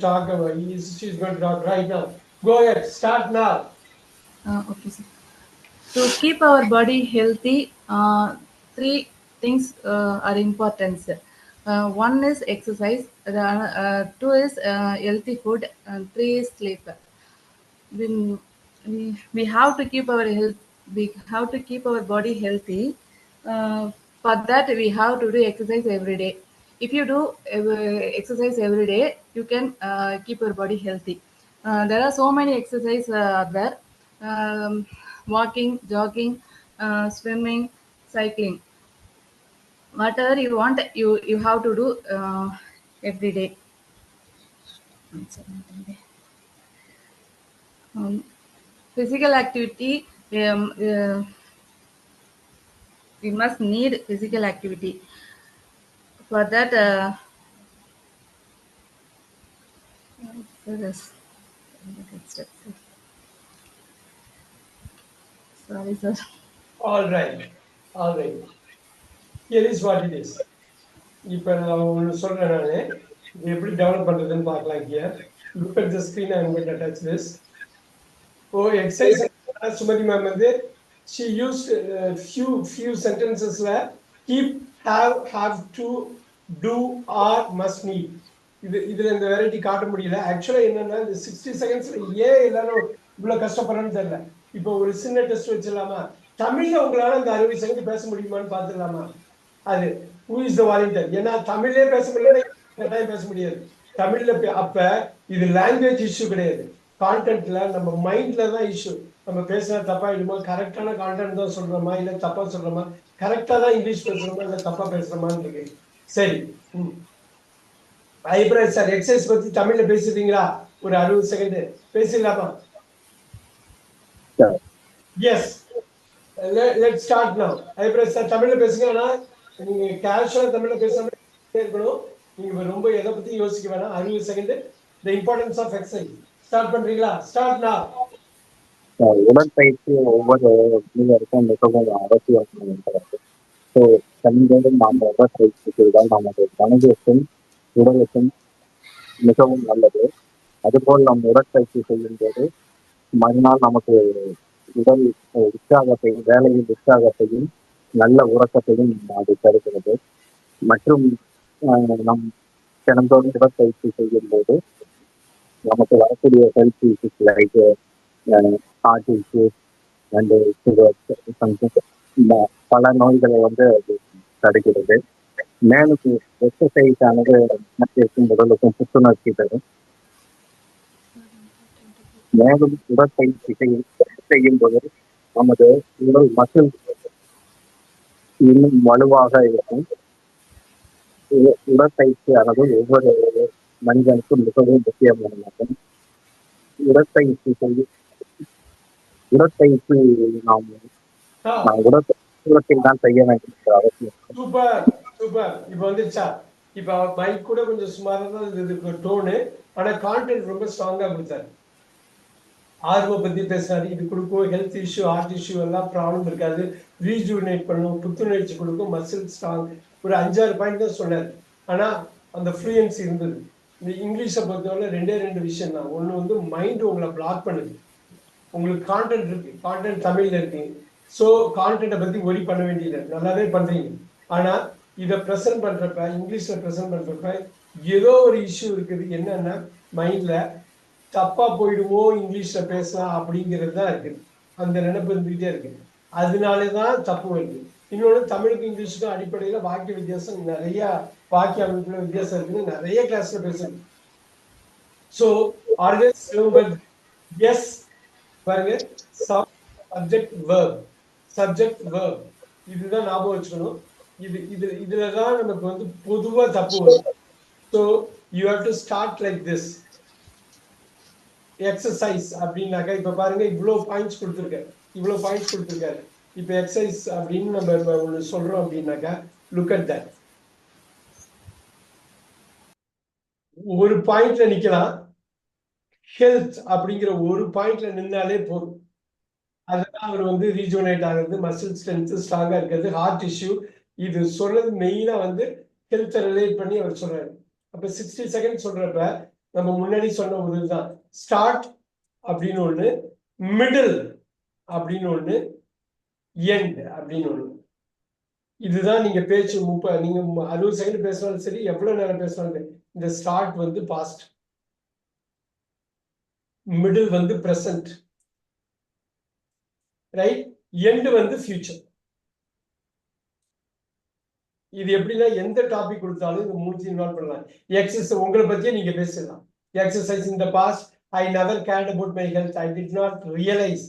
talk about. He's, she's going to talk right now. Go ahead. Start now. Uh, okay, sir. To keep our body healthy, uh, three things uh, are important. sir. Uh, one is exercise, uh, two is uh, healthy food, and three is sleep. We, we, we have to keep our health. We have to keep our body healthy. For that, we have to do exercise every day. If you do exercise every day, you can uh, keep your body healthy. Uh, there are so many exercises uh, there. Um, walking jogging uh, swimming cycling. Whatever you want you you have to do uh, every day. Um, physical activity um, uh, we must need physical activity for that uh, for this sorry sir All right. All right. Here is what it is. இப்போ நான் ஒன்று சொல்கிறேன் நான் இது எப்படி develop பண்ணுறதுன்னு பார்க்கலாம் here. Look at the screen I'm going to touch this. Oh exercise Sumathi ma'am வந்து she used uh, few few Sentencesல keep have have to do or must need. இது இதுல இந்த வெரைட்டி காட்ட முடியல. ஆக்சுவலா என்னன்னா இந்த சிக்ஸ்டி செகண்ட்ஸ்ல ஏன் எல்லாரும் இவ்வளவு கஷ்டப்படுறேன்னு தெரியல. இப்போ ஒரு சின்ன டெஸ்ட் வச்சிடலாமா? தமிழ்ல உங்களால இந்த அறுபது செகண்ட் பேச முடியுமான்னு பார்த்துடலாமா? அது ஹூ இஸ் த வாலண்டியர் ஏன்னா தமிழ்லே பேச முடியல கட்டாயம் பேச முடியாது. தமிழ்ல பே- அப்ப இது லாங்குவேஜ் இஷ்யூ கிடையாது. கான்டென்ட்ல நம்ம மைண்ட்ல தான் இஷ்யூ நம்ம பேசுனா தப்பாயிடுமா கரெக்டான கான்டென்ட் தான் சொல்றோமா? இல்ல தப்பா சொல்றோமா? கரெக்டா தான் இங்கிலீஷ் பேசுறோமா? இல்ல தப்பா பேசுறோமான்னு இருக்கு சரி. ம். சார் எக்ஸசைஸ் பத்தி தமிழ்ல பேசுறீங்களா ஒரு அறுபது செகண்ட் பேசிடலாமா. எஸ் லெட் ஸ்டார்ட் நவ் அபிப்பிராயம் சார் தமிழ்ல பேசுங்க. ஆனா நீங்க கேஷுவலா தமிழ்ல பேசாம இருக்கணும். நீங்க ரொம்ப எதை பத்தி யோசிக்க வேணாம். அறுபது second the importance of exercise start பண்றீங்களா? ஸ்டார்ட் நவ் உடற்பயிற்சி ஒவ்வொரு மீனருக்கும் மிகவும் அவசியம் இருக்கிறது. ஸோ கண்களும் நாம் உடற்பயிற்சி செய்தால் நமது மனதிற்கும் உடலுக்கும் மிகவும் நல்லது. அதுபோல் நாம் உடற்பயிற்சி செய்யும் போது மறுநாள் நமக்கு உடல் உற்சாகத்தையும் வேலையில் உற்சாகத்தையும் நல்ல உறக்கத்தையும் அது தருகிறது. மற்றும் நம் தினந்தோறும் உடற்பயிற்சி செய்யும் போது நமக்கு வரக்கூடிய health issues like heart issues and sugar பல நோய்களை வந்து அது தடுக்கிறது. மேலும் எக்ஸசைஸ் ஆனது மனதிற்கும் உடலுக்கும் புத்துணர்ச்சி தரும். மேலும் உடற்பயிற்சி செய்யும் செய்யும் போது நமது உடல் மசில் இன்னும் வலுவாக இருக்கும். உடற்பயிற்சி உடற்பயிற்சியானது ஒவ்வொரு மனிதனுக்கும் மிகவும் முக்கியமானதாகும். உடற்பயிற்சி செய்ய உடற்பயிற்சி நாம் உடற்பயிற்சி தான் செய்ய வேண்டும் அவசியம் சூப்பர் சூப்பர் இப்போ வந்துச்சா இப்போ பைக் கூட கொஞ்சம் சுமாராக தான் இருக்கு டோனு ஆனா கான்டென்ட் ரொம்ப ஸ்ட்ராங்கா கொடுத்தாரு. ஆர்வம் பத்தி பேசுறாரு. இது கொடுக்கும் ஹெல்த் இஷ்யூ ஹார்ட் இஷ்யூ எல்லாம் ப்ராப்ளம் இருக்காது. ரீஜூனேட் பண்ணும் புத்துணர்ச்சி கொடுக்கும் மசில் ஸ்ட்ராங் ஒரு அஞ்சாறு பாயிண்ட் தான் சொன்னார். ஆனா அந்த ஃப்ளூயன்சி இருந்தது. இந்த இங்கிலீஷை பொறுத்தவரை ரெண்டே ரெண்டு விஷயம் தான் ஒன்று வந்து மைண்ட் உங்களை பிளாக் பண்ணுது. உங்களுக்கு கான்டென்ட் இருக்கு கான்டென்ட் தமிழ்ல இருக்கு. ஸோ கான்டென்ட்டை பத்தி ஒரி பண்ண வேண்டியது நல்லாவே பண்றீங்க. ஆனா இதை ப்ரெசென்ட் பண்றப்ப இங்கிலீஷ்ல ப்ரெசென்ட் பண்றப்ப ஏதோ ஒரு இஷ்யூ இருக்குது. என்னன்னா மைண்ட்ல தப்பா போயிடுமோ இங்கிலீஷ்ல பேசலாம் அப்படிங்கிறது தான் இருக்குது. அந்த நினைப்பு இருந்துகிட்டே இருக்கு. அதனாலே தான் தப்பு வருது. இன்னொன்று தமிழுக்கு இங்கிலீஷுக்கும் அடிப்படையில் வாக்கிய வித்தியாசம் நிறைய வாக்கிய அமைப்புல வித்தியாசம் இருக்குன்னு நிறைய கிளாஸ்ல பேசுறேன் ஸோ ஆல்வேஸ் எஸ் பாருங்க சப்ஜெக்ட் வேர்ப் சப்ஜெக்ட் வேர்ப் இதுதான் ஞாபகம் வச்சுக்கணும். இது இது இதுல தான் நமக்கு வந்து பொதுவா தப்பு வரும். So you have to start like this exercise அப்படின்னாக்கா இப்போ பாருங்க இவ்வளோ பாயிண்ட்ஸ் கொடுத்துருக்காரு இவ்வளவு பாயிண்ட்ஸ் கொடுத்துருக்காரு. இப்போ எக்ஸசைஸ் அப்படின்னு நம்ம இப்போ ஒன்று சொல்றோம் அப்படின்னாக்கா லுக் அட் தட் ஒரு பாயிண்ட்ல நிக்கலாம். ஹெல்த் அப்படிங்கிற ஒரு பாயிண்ட்ல நின்னாலே போதும். அதெல்லாம் அவர் வந்து ரீஜோனேட் ஆகுறது மசில் ஸ்ட்ரென்த் ஸ்ட்ராங்கா இருக்கிறது ஹார்ட் இஷ்யூ இது சொல்றது மெயினா வந்து ஹெல்த்தை ரிலேட் பண்ணி அவர் சொல்றாரு. அப்ப சிக்ஸ்டி செகண்ட் சொல்றப்ப நம்ம முன்னாடி சொன்ன ஒரு இதுதான் ஸ்டார்ட் அப்படின்னு ஒண்ணு மிடில் அப்படின்னு ஒண்ணு எண்ட் அப்படின்னு ஒண்ணு. இதுதான் நீங்க பேச்சு முப்ப நீங்க அறுபது செகண்ட் பேசினாலும் சரி எவ்வளவு நேரம் பேசினாலும் இந்த ஸ்டார்ட் வந்து பாஸ்ட் மிடில் வந்து பிரசன்ட் ரைட் எண்டு வந்து ஃபியூச்சர் இது எப்படின்னா எந்த டாபிக் கொடுத்தாலும் இது மூணு இன்வால்வ் பண்ணலாம். எக்ஸசைஸ் உங்களை பத்தியே நீங்க பேசலாம் exercise in the past I never cared about my health I did not realise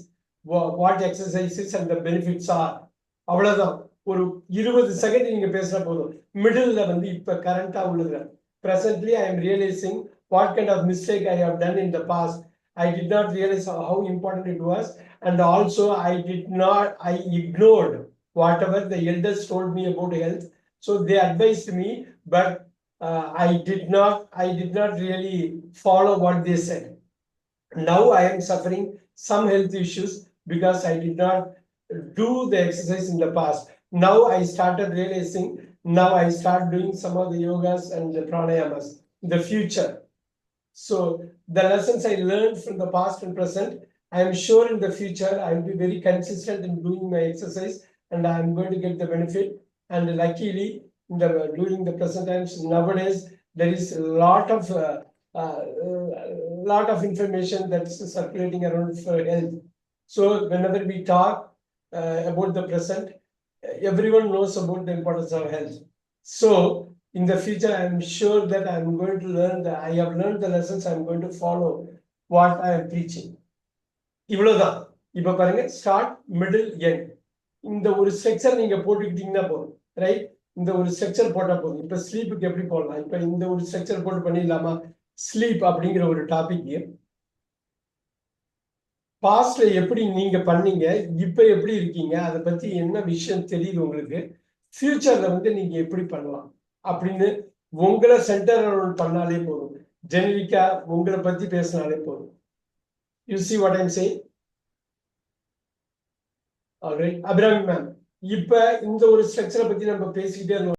what exercises and the benefits are அவ்வளவுதான். ஒரு இருபது செகண்ட் நீங்க பேசினா போதும். மிடில்ல வந்து இப்ப கரண்டா உள்ளது. Presently I am realising what kind of mistake I have done in the past i did not realize how important it was and also i did not i ignored whatever the elders told me about health. So they advised me but uh, i did not i did not really follow what they said. Now i am suffering some health issues because i did not do the exercise in the past. Now i started realizing now i start doing some of the yogas and the pranayamas the future so the lessons i learned from the past and present i am sure in the future i will be very consistent in doing my exercise and i am going to get the benefit and luckily the during the present times nowadays there is a lot of uh, uh, lot of information that's circulating around for health so whenever we talk uh, about the present everyone knows about the importance of health. So in the future, I'm sure that I'm going to learn that I have learned the lessons, I'm going to follow what I am preaching. இவ்வளவுதான். இப்ப பாருங்க start middle end இந்த ஒரு structure நீங்க போட்டுக்கிட்டீங்கன்னா போதும் right இந்த ஒரு structure போட்டா போதும். இப்ப ஸ்லீப்புக்கு எப்படி போடலாம்? இப்ப இந்த ஒரு ஸ்ட்ரக்சர் போட்டு பண்ணிடலாமா? ஸ்லீப் அப்படிங்கிற ஒரு டாபிக் பாஸ்ட்ல எப்படி நீங்க பண்ணீங்க? இப்ப எப்படி இருக்கீங்க? அதை பத்தி என்ன விஷயம் தெரியுது உங்களுக்கு? ஃபியூச்சர்ல வந்து நீங்க எப்படி பண்ணலாம்? அப்படின்னு உங்களை சென்டர் பண்ணாலே போதும். ஜெனரிக்கா உங்களை பத்தி பேசினாலே போதும். You see what I'm say Abirami ma'am இப்ப இந்த ஒரு ஸ்ட்ரக்சரை பத்தி நம்ம பேசிக்கிட்டே இருந்தோம்.